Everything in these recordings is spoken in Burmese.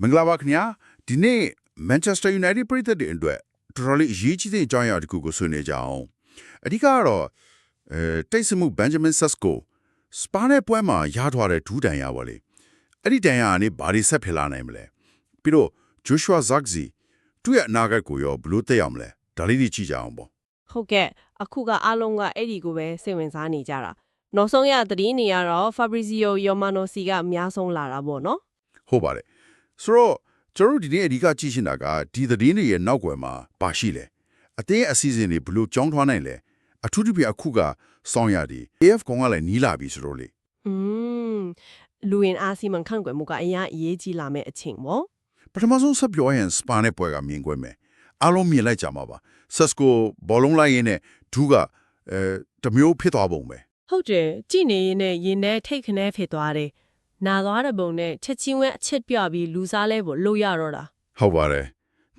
မင်္ဂလာပါခင်ဗျာဒီနေ့ Manchester United ပြည်သက်တွေအတွက်တော်တော်လေးအရေးကြီးတဲ့အကြောင်းအရာတစ်ခုကိုဆွေးနွေးကြအောင်အဓိကကတော့အဲတိတ်ဆမှု Benjamin Sesko စပါးနဲ့ပွဲမှာရထားတဲ့ဒူးတန်ရပါလေအဲ့ဒီတန်ရကနေဘာတွေဆက်ဖြစ်လာနိုင်မလဲပြီးတော့ Joshua Zirkzee သူ့ရဲ့အနာဂတ်ကိုရောဘယ်လို့တက်ရမလဲဒါလေးတွေကြည့်ကြအောင်ပေါ့ဟုတ်ကဲ့အခုကအားလုံးကအဲ့ဒီကိုပဲစိတ်ဝင်စားနေကြတာနောက်ဆုံးရသတင်းနေရတော့ Fabrizio Romano စီကအများဆုံးလာတာပေါ့နော်ဟုတ်ပါတယ် ဆိုတော့ကျွန်တော်တို့ဒီနေ့အဓိကကြည့်ရှင်းတာကဒီသတင်းတွေရဲ့နောက်ွယ်မှာပါရှိလဲအတင်းအစီအစဉ်တွေဘယ်လို့ကြောင်းထွားနိုင်လဲအထူးသဖြင့်အခုကစောင်းရည် AF ကောင်ကလည်းနီးလာပြီဆိုတော့လေอืมလူရင်အားစီမံခန့်ကွယ်မှုကအရင်အရေးကြီးလာမဲ့အချိန်ပေါ့ပထမဆုံးဆက်ပြောရင်စပါနဲ့ပွဲကမြင်ကွဲမယ်အားလုံးမြင်လိုက်ကြမှာပါဆက်စကိုဘောလုံးလိုက်ရင်းနဲ့ဒူးကအဲတစ်မျိုးဖြစ်သွားပုံပဲဟုတ်တယ်ကြည်နေရင်နဲ့ရင်ထဲထိတ်ခနဲဖြစ်သွားတယ် နာသွားတဲ့ပုံနဲ့ချက်ချင်းဝဲအချက်ပြပြီးလူစားလဲဖို့လို့ရတော့တာဟုတ်ပါတယ်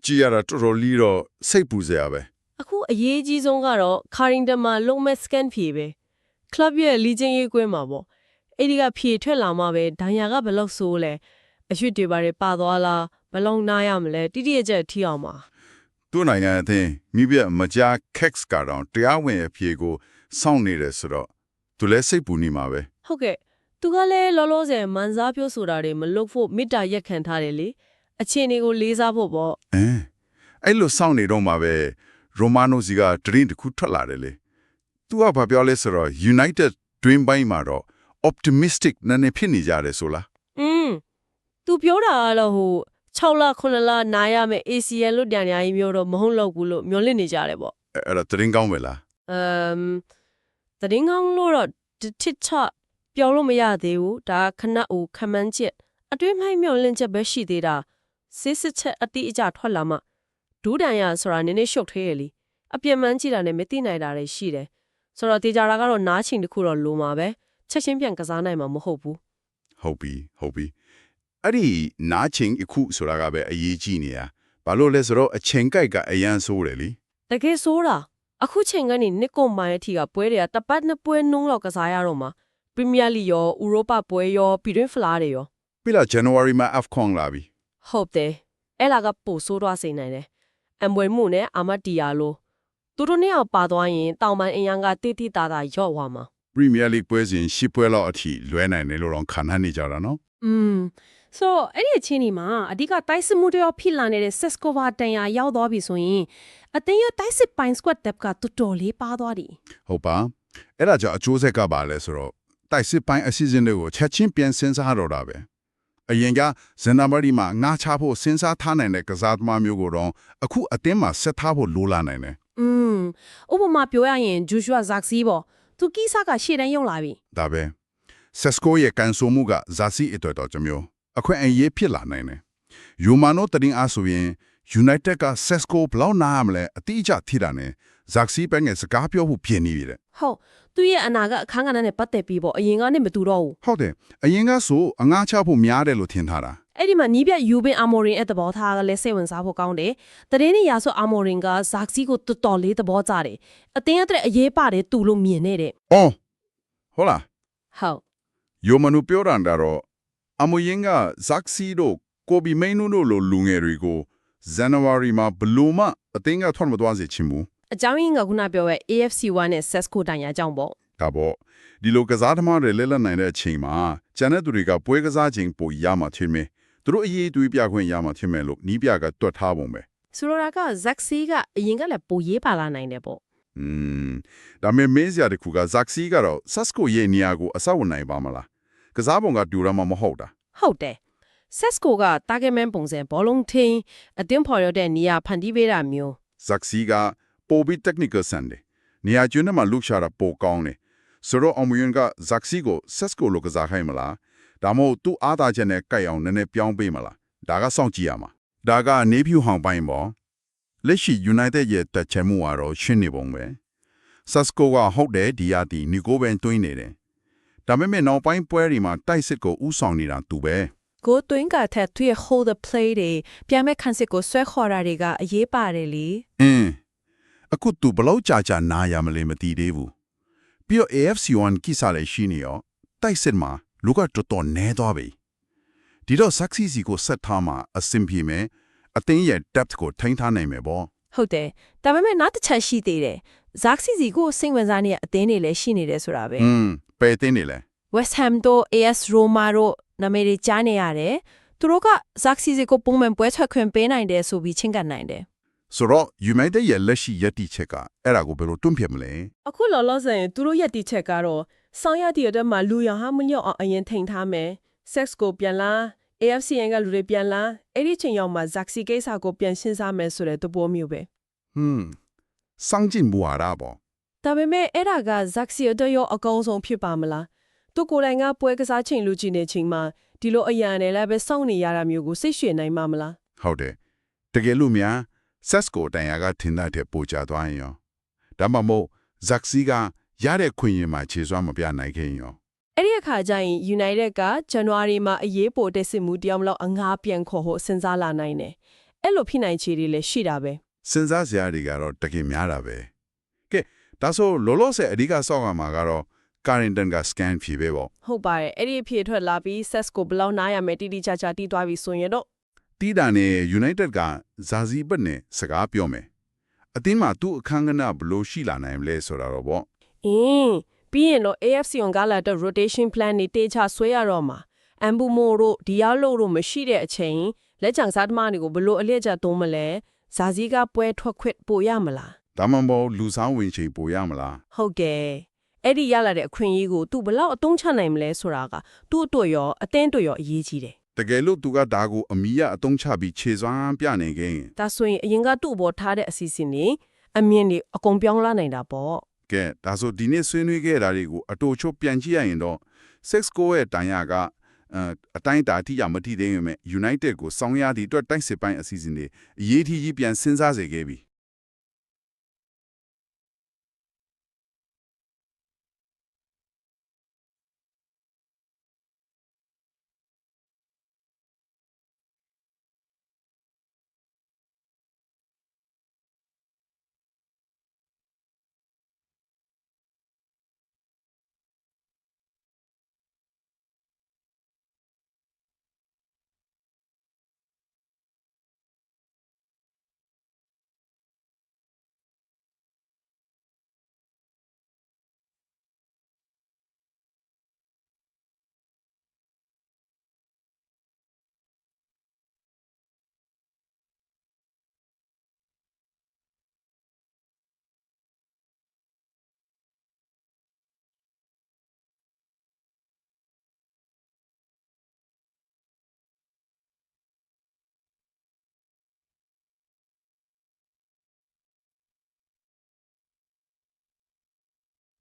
ကြည်ရတာတော်တော်လေးတော့စိတ်ပူစရာပဲအခုအရေးကြီးဆုံးကတော့ Carrington မှာလုံးမဲ့ scan ဖြေပဲ club ရဲ့လီချင်းရေးကွင်းမှာပေါ့အဲ့ဒီကဖြေထွက်လာမှပဲဒဏ်ရာကဘယ်လောက်ဆိုးလဲအရွှတ်တွေပါတွေပါသွားလားဘယ်လောက်နားရမလဲတိတိကျကျထိအောင်ပါသူ့နိုင်ငံအသင်းမိပြမကြာ Kex ကတော့တရားဝင်အဖြေကိုစောင့်နေတယ်ဆိုတော့သူလည်းစိတ်ပူနေမှာပဲဟုတ်ကဲ့ သူကလည်းလောလောဆယ်မန်စားပြောဆိုတာတွေမလုပ်ဖို့မေတ္တာရက်ခံထားတယ်လေအချင်းတွေကိုလေးစားဖို့ပေါ့အင်းအဲ့လိုစောင့်နေတော့မှာပဲရိုမာနိုစီကဒရင်တစ်ခုထွက်လာတယ်လေသူကဘာပြောလဲဆိုတော့ United Dream ဘိုင်းမှာတော့ optimistic နည်းနည်းဖြစ်နေကြတယ်ဆိုလားอืมသူပြောတာကတော့ဟို6လ9လနားရမယ် ACL လို့တန်ညာကြီးမျိုးတော့မဟုတ်တော့ဘူးလို့မျှော်လင့်နေကြတယ်ပေါ့အဲ့အဲ့ဒါဒရင်ကောင်းပဲလားအမ်သတင်းကောင်းလို့တော့တစ်ချ ပြောလို့မရသေးဘူးဒါခဏအိုခမန်းချက်အတွင်းမိုင်းမျောလင့်ချက်ပဲရှိသေးတာစစ်စစ်ချက်အတိအကျထွက်လာမှဒူးတန်ရဆိုတာနည်းနည်းရှုပ်ထွေးရလေအပြင်းမှန်းကြည့်တာနဲ့မသိနိုင်တာတွေရှိတယ်ဆိုတော့တေချာတာကတော့နားချိန်တစ်ခုတော့လိုမှာပဲချက်ချင်းပြန်ကစားနိုင်မှာမဟုတ်ဘူးဟုတ်ပြီဟုတ်ပြီအဲ့ဒီနားချင်းအခုဆိုတာကပဲအရေးကြီးနေရဘာလို့လဲဆိုတော့အချိန်ကြိုက်ကအရန်ဆိုးတယ်လीတကယ်ဆိုးတာအခုချိန်ကနေနစ်ကိုမိုင်းအထိကပွဲတွေကတပတ်နှစ်ပွဲနှုံးလောက်ကစားရတော့မှာ ပရီးမီးယားလိရောဥရောပပွဲရောပြည်တွင်းဖလားတွေရောပြီလား January မှာ AFCON လာပြီဟုတ်တယ်အဲ့လာကပို့ဆိုးသွားစေနိုင်တယ်အမွေမှုနဲ့အာမတ်တီယာလိုသူတို့နှစ်ယောက်ပါသွားရင်တောင်ပန်အင်ယံကတိတိတာတာရော့သွားမှာ Premier League ပွဲစဉ်ရှစ်ပွဲလောက်အထိလွဲနိုင်တယ်လို့တော့ခံနိုင်နေကြတာနော်อืมဆိုတော့အဲ့ဒီအချင်းဒီမှာအဓိကတိုက်စစ်မှုတွေရောဖိလာနေတဲ့ Seskova တန်ရာရောက်သွားပြီဆိုရင်အတင်းရတိုက်စစ်ပိုင်း squad depth ကတော်တော်လေးပါသွားတယ်ဟုတ်ပါအဲ့ဒါကြောင့်အကျိုးဆက်ကပါလဲဆိုတော့ တိုက်စစ်ပိုင်းအစီအစဉ်တွေကိုချက်ချင်းပြန်စဉ်းစားတော့တာပဲအရင်ကဇန်နဝါရီမှာငါးချဖို့စဉ်းစားထားနိုင်တဲ့ကစားသမားမျိုးကိုတော့အခုအတင်းမှာဆက်ထားဖို့လိုလာနိုင်တယ်อืมဥပမာပြောရရင် Joshua Zirkzee ပေါ့သူကိစ္စကရှေ့တန်းရောက်လာပြီဒါပဲ Sesko ရဲ့ကန်ဆိုမှုကဇာစီအတွက်တော့ကြမျိုးအခွင့်အရေးဖြစ်လာနိုင်တယ်ယူမာနိုတင်အားဆိုရင် United က Sesko ဘယ်လောက်နားရမလဲအတိအကျထိတာနဲ့ ဇက်စီပန်းရဲ့စကားပြောဖို့ပြင်နေပြီတဲ့ဟုတ်သူရဲ့အနာကအခန်းကဏ္ဍနဲ့ပတ်သက်ပြီးပေါ့အရင်ကနေမတူတော့ဘူးဟုတ်တယ်အရင်ကဆိုအငှားချဖို့များတယ်လို့ထင်ထားတာအဲ့ဒီမှာနီးပြယူဘင်အာမိုရင်ရဲ့သဘောထားကလည်းစိတ်ဝင်စားဖို့ကောင်းတယ်။တရင်နေရာဆိုအာမိုရင်ကဇက်စီကိုတော်တော်လေးသဘောကျတယ်။အတင်းအတဲ့အရေးပါတယ်သူ့လို့မြင်နေတဲ့။အော်ဟုတ်လားဟုတ်ယိုမနုပြောတာတော့အမယင်းကဇက်စီတို့ကိုဘီမိန်နုတို့လိုလူငယ်တွေကိုဇန်နဝါရီမှာဘလူးမအတင်းကထွက်မသွားစေချင်ဘူး အကြောင်းရင်းကခုနပြောရဲ့ AFC1 နဲ့ Sesco တိုင်ရကြောင်းပေါ့။ဒါပေါ့ဒီလိုကစားသမားတွေလက်လက်နိုင်တဲ့အချိန်မှာကျန်တဲ့သူတွေကပွဲကစားခြင်းပိုရမှာထင်မယ်။သူတို့အရေးတွေးပြခွင့်ရမှာထင်မယ်လို့နီးပြကတွက်ထားပုံပဲဆိုလိုတာကဇက်စီကအရင်ကလည်းပိုရေးပါလာနိုင်တယ်ပေါ့။อืมဒါပေမဲ့မင်းစရာတစ်ခုကဇက်စီကတော့ဆတ်ကိုရဲ့နေရာကိုအဆောက်ဝင်နိုင်ပါမလား။ကစားပုံကတူရမှာမဟုတ်တာဟုတ်တယ် Sesco က target man ပုံစံဘောလုံးထင်းအတင်းဖော်ရတဲ့နေရာဖန်တီးပေးတာမျိုးဇက်စီက ပိုပြီး technical ဆန်တယ်နေရာကျွန်းထဲမှာလုရှာတာပိုကောင်းတယ်ဆိုတော့အမယန်ကဇက်စီကိုဆက်စကိုလိုကစားခိုင်းမလားဒါမှမဟုတ်သူ့အားသာချက်နဲ့ကြိုက်အောင်နည်းနည်းပြောင်းပေးမလားဒါကစောင့်ကြည့်ရမှာဒါကနေဖြူဟောင်ပိုင်းပေါ့လက်ရှိ United ရဲ့တက်ချင်မှုကတော့ရှင်းနေပုံပဲဆက်စကိုကဟုတ်တယ်ဒီယာတီနီကိုဘန်တွင်းနေတယ်ဒါပေမဲ့နောက်ပိုင်းပွဲတွေမှာတိုက်စစ်ကိုဥဆောင်နေတာသူပဲကိုတွင်းကထက်သူရဲ့ hold the play တွေပြန်မဲ့ခန်းစစ်ကိုဆွဲခေါ်တာတွေကအရေးပါတယ်လေအင်း အခုသူဘလောက်ကြာကြာနားရမလဲမသိသေးဘူးပြီးတော့ AFC1 ကိစ္စလည်းရှိနေရောတိုက်စစ်မှာလူကတော်တော်နဲသွားပြီဒီတော့ success စီကိုဆက်ထားမှာအဆင်ပြေမယ်အသင်းရဲ့ depth ကိုထိန်းထားနိုင်မယ်ပေါ့ဟုတ်တယ်ဒါပေမဲ့နောက်တစ်ချက်ရှိသေးတယ်ဇက်စီစီကိုစိတ်ဝင်စားနေတဲ့အသင်းတွေလည်းရှိနေတယ်ဆိုတာပဲอืมပယ်သိနေလဲ West Ham တို့ AS Roma တို့နာမည်တွေကြားနေရတယ်သူတို့ကဇက်စီစီကိုပုံမှန်ပွဲထွက်ခွင့်ပေးနိုင်တယ်ဆိုပြီးချင်းကပ်နိုင်တယ် ဆိုတော့ United ရဲ့လက်ရှိယက်တီချက်ကအဲ့ဒါကိုဘယ်လိုတွန့်ပြစ်မလဲအခုလောလောဆယ်သူတို့ရဲ့တီချက်ကတော့ဆောင်းရတီအတွက်မှာလူရဟာမညော့အောင်အရင်ထိန်ထားမယ် sex ကိုပြန်လာ AFCN ကလူတွေပြန်လာအဲ့ဒီချိန်ရောက်မှာ Zaxi ကိစ္စကိုပြန်ရှင်းစားမယ်ဆိုတဲ့သဘောမျိုးပဲဟွန်းစန့်ကျင်ဘူဟာရာပေါ့ဒါပေမဲ့အဲ့ဒါက Zaxi အတွက်ရောအကောင်းဆုံးဖြစ်ပါမလားသူကိုယ်တိုင်ကပွဲကစားချိန်လူကြည့်နေချိန်မှာဒီလိုအရန်နဲ့လည်းပဲစောင့်နေရတာမျိုးကိုစိတ်ရွှေနိုင်မှာမလားဟုတ်တယ်တကယ်လို့များ sets ကိုတန်ရာကထင်တဲ့ပို့ချသွားရင်ရောဒါမှမဟုတ် Zaxi ကရတဲ့ခွင့်ရင်မှာခြေစွမ်းမပြနိုင်ခင်ရောအဲ့ဒီအခါကျရင် United က January မှာအရေးပေါ်တက်စစ်မှုတယောက်မလောက်အငားပြန်ခေါ်ဖို့စဉ်းစားလာနိုင်တယ်အဲ့လိုဖြစ်နိုင်ခြေတွေလည်းရှိတာပဲစဉ်းစားစရာတွေကတော့တကယ်များတာပဲကဲဒါဆိုလောလောဆယ်အဓိကစောက်ရမှာကတော့ Carrington က scan ဖြေပဲပေါ့ဟုတ်ပါတယ်အဲ့ဒီအဖြစ်ထွက်လာပြီး sets ကိုဘယ်လောက်နားရမယ်တိတိကျကျတီးသွားပြီဆိုရင်တော့ တီးတာနဲ့ United ကဇာစီဘတ်နဲ့စကားပြောမယ်အတင်းမှာသူ့အခန်းကဏ္ဍဘယ်လိုရှိလာနိုင်မလဲဆိုတာတော့ပေါ့အင်းပြီးရင်တော့ AFC on Gala တဲ့ rotation plan နေတေချဆွဲရတော့မှာအမ်ဘူမိုတို့ဒီယာလိုတို့မရှိတဲ့အချိန်လက်ချောင်စားသမားတွေကိုဘယ်လို့အလျက်ကျသုံးမလဲဇာစည်းကပွဲထွက်ခွင့်ပို့ရမလားဒါမှမဟုတ်လူဆောင်ဝင်ချိန်ပိုရမလားဟုတ်ကဲ့အဲ့ဒီရလာတဲ့အခွင့်အရေးကိုသူဘယ်လောက်အသုံးချနိုင်မလဲဆိုတာကသူ့အတွက်ရောအသင်းအတွက်ရောအရေးကြီးတယ် တကယ်လို့သူကဒါကိုအမိရအတုံးချပြီးခြေစွမ်းပြနေခင်ဒါဆိုရင်အရင်ကသူ့ဘောထားတဲ့အစီအစဉ်တွေအမြင်တွေအကုန်ပြောင်းလာနိုင်တာပေါ့ကဲဒါဆိုဒီနေ့ဆွေးနွေးခဲ့တာတွေကိုအတူချုပ်ပြန်ကြည့်ရရင်တော့6 goal ရဲ့တန်ရာကအဲအတိုင်းတာအထိရမထိသေးပေမဲ့ United ကိုစောင်းရသည့်အတွက်တိုက်စစ်ပိုင်းအစီအစဉ်တွေအရေးကြီးကြီးပြန်စဉ်းစားစေခဲ့ပြီ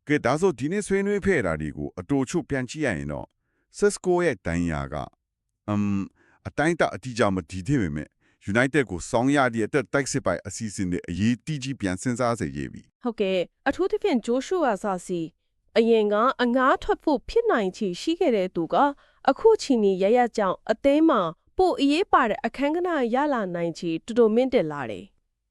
ကဲဒါဆိုဒီနေ့ဆွေးနွေးဖဲ့တာတွေကိုအတူချုပ်ပြန်ကြည့်ရရင်တော့ Cisco ရဲ့တန်ရာကအမ်အတိုင်းတာအတိအကျမဒီသေးပေမဲ့ United ကိုစောင်းရသည့်အတွက်တိုက်စစ်ပိုင်းအစီအစဉ်တွေအရေးကြီးကြီးပြန်စဉ်းစားစေရပြီဟုတ်ကဲ့အထူးသဖြင့်ဂျိုးရှူဝါဆာစီအရင်ကအငားထွက်ဖို့ဖြစ်နိုင်ချေရှိခဲ့တဲ့သူကအခုချိန်นี้ရရကြောင်အသိမ်းမှာပို့အရေးပါတဲ့အခန်းကဏ္ဍရလာနိုင်ချေတူတူမင်းတက်လာတယ်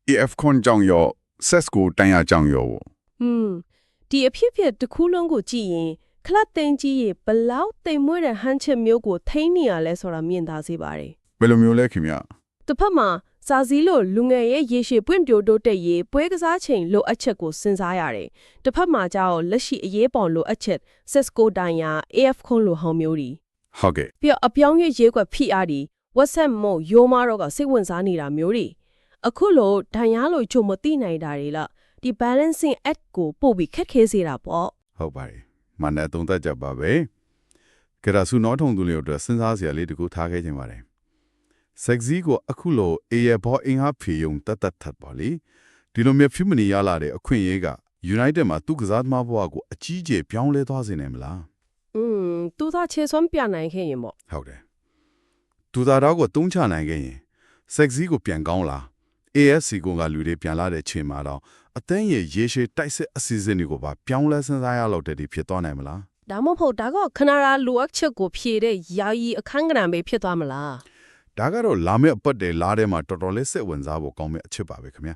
AF ခွန်ကြောင့်ရော Cisco တန်ရာကြောင့်ရော။ဟွန်း ဒီအဖြစ်ဖြစ်တစ်ခုလုံးကိုကြည့်ရင်ခလတ်သိန်းကြီးရေဘလောက်တိမ်မွေးတဲ့ဟန်ချက်မျိုးကိုထိန်းနေရလဲဆိုတာမြင်သာစေပါတယ်ဘယ်လိုမျိုးလဲခင်ဗျ။တစ်ဖက်မှာစာစည်းလို့လူငယ်ရဲ့ရေရှည်ပွင့်ပြိုတိုးတက်ရေးပွဲကစားချိန်လိုအပ်ချက်ကိုစဉ်းစားရတယ်။တစ်ဖက်မှာကျတော့လက်ရှိအရေးပေါ်လိုအပ်ချက် Cisco တိုင်ယာ AF ခွန်လိုဟောင်းမျိုးတွေဟုတ်ကဲ့ပြီးတော့အပြောင်းရွေးရေးကွက်ဖိအားဒီ WhatsApp မို့ယိုမာတော့ကစိတ်ဝင်စားနေတာမျိုးတွေအခုလိုဒဏ်ရာလို့ချုံမသိနိုင်တာတွေလား ဒီ balancing act ကိုပို့ပြီးခက်ခဲစေတာပေါ့ဟုတ်ပါတယ်မနက်သုံးသက်ကြပါပဲကြရဆုနောက်ထုံသူလေးတို့စဉ်းစားစရာလေးတကူထားခဲ့ခြင်းပါတယ်ဆက်ဇီကိုအခုလိုအေရဘောအင်ဟာဖီယုံတတ်တတ်ထပ်ပါလေဒီလိုမျိုးဖြူမနေရလာတဲ့အခွင့်အရေးက United မှာသူကစားသမားဘဝကိုအကြီးကျယ်ပြောင်းလဲသွားစေနိုင်မလားอืมသူသားချေစွမ်းပြနိုင်ခဲ့ရင်ပေါ့ဟုတ်တယ်သူသားတော့ကိုတုံးချနိုင်ခဲ့ရင်ဆက်ဇီကိုပြန်ကောင်းလာ ASC ကလူတွေပြန်လာတဲ့ချိန်မှာတော့ အသင်းရဲ့ရေရှည်တိုက်စစ်အစီအစဉ်တွေကိုပါပြောင်းလဲစဉ်းစားရလောက်တဲ့ဒီဖြစ်သွားနိုင်မလားဒါမှမဟုတ်ဒါကခဏရာလိုအပ်ချက်ကိုဖြည့်တဲ့ယာယီအခန်းကဏ္ဍပဲဖြစ်သွားမလားဒါကတော့လာမယ့်အပတ်တွေလားထဲမှာတော်တော်လေးစိတ်ဝင်စားဖို့ကောင်းမယ့်အချက်ပါပဲခင်ဗျာ